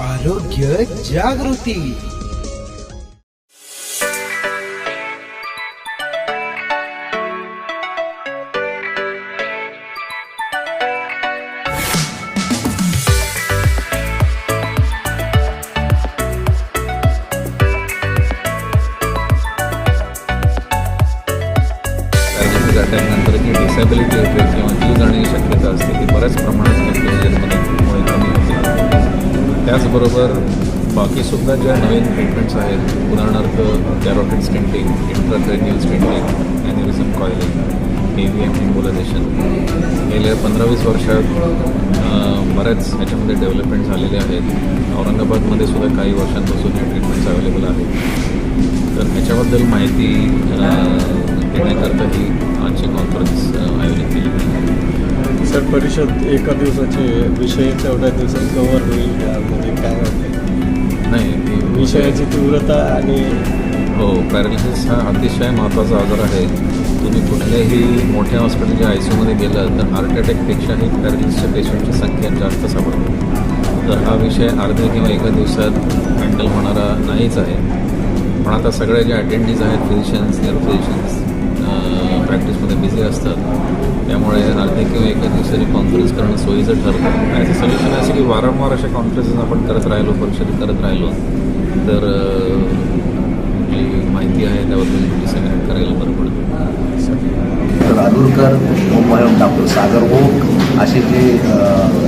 आरोग्य जागृती। जी डिसॅबिलिटी येते किंवा जीव जाण्याची शक्यता असते ती बऱ्याच प्रमाणात होते त्याचबरोबर बाकीसुद्धा ज्या नवीन ट्रीटमेंट्स आहेत उदाहरणार्थ carotid stenting intracranial stenting aneurysm coiling A V M embolization गेल्या पंधरा वीस वर्षात बऱ्याच ह्याच्यामध्ये डेव्हलपमेंट झालेले आहेत. औरंगाबादमध्ये सुद्धा काही वर्षांपासून या ट्रीटमेंट्स अवेलेबल आहेत. तर ह्याच्याबद्दल माहिती सर परिषद एका दिवसाचे विषय तेवढ्या दिवसात कव्हर होईल यामध्ये काय वाटतं? नाही विषयाची तीव्रता आणि हो पॅरालिसिस हा अतिशय महत्त्वाचा आजार आहे. तुम्ही कुठल्याही मोठ्या हॉस्पिटलच्या आय सी यूमध्ये गेलं तर हार्ट अटॅकपेक्षाही पॅरालिसिसच्या पेशंटची संख्या जास्त सापडते. तर हा विषय अर्ध्या किंवा एका दिवसात हँडल होणारा नाहीच आहे. पण आता सगळे जे अटेंडीज आहेत फिजिशियन्स निअर फिजिशियन्स प्रॅक्टिसमध्ये बिझी असतात त्यामुळे अर्ध्या किंवा एका दिवसाची कॉन्फरन्स करणं सोयीचं ठरतं. याचं सोल्युशन असं की वारंवार अशा कॉन्फरन्सेस आपण करत राहिलो परिषद करत राहिलो तर जी माहिती आहे त्या डॉक्टर आलुरकर डॉक्टर सागर ओक हो, असे जे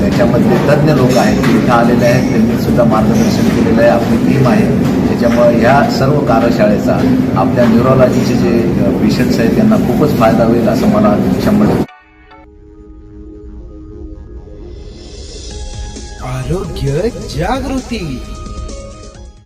याच्यामधले तज्ज्ञ लोक आहेत ते इथं आलेले आहेत. त्यांनी सुद्धा मार्गदर्शन केलेलं आहे. आपली टीम आहे. त्याच्यामुळे ह्या सर्व कार्यशाळेचा आपल्या न्यूरोलॉजीचे जे पेशंट्स आहेत त्यांना खूपच फायदा होईल असं मला शंभर आरोग्य जागृती.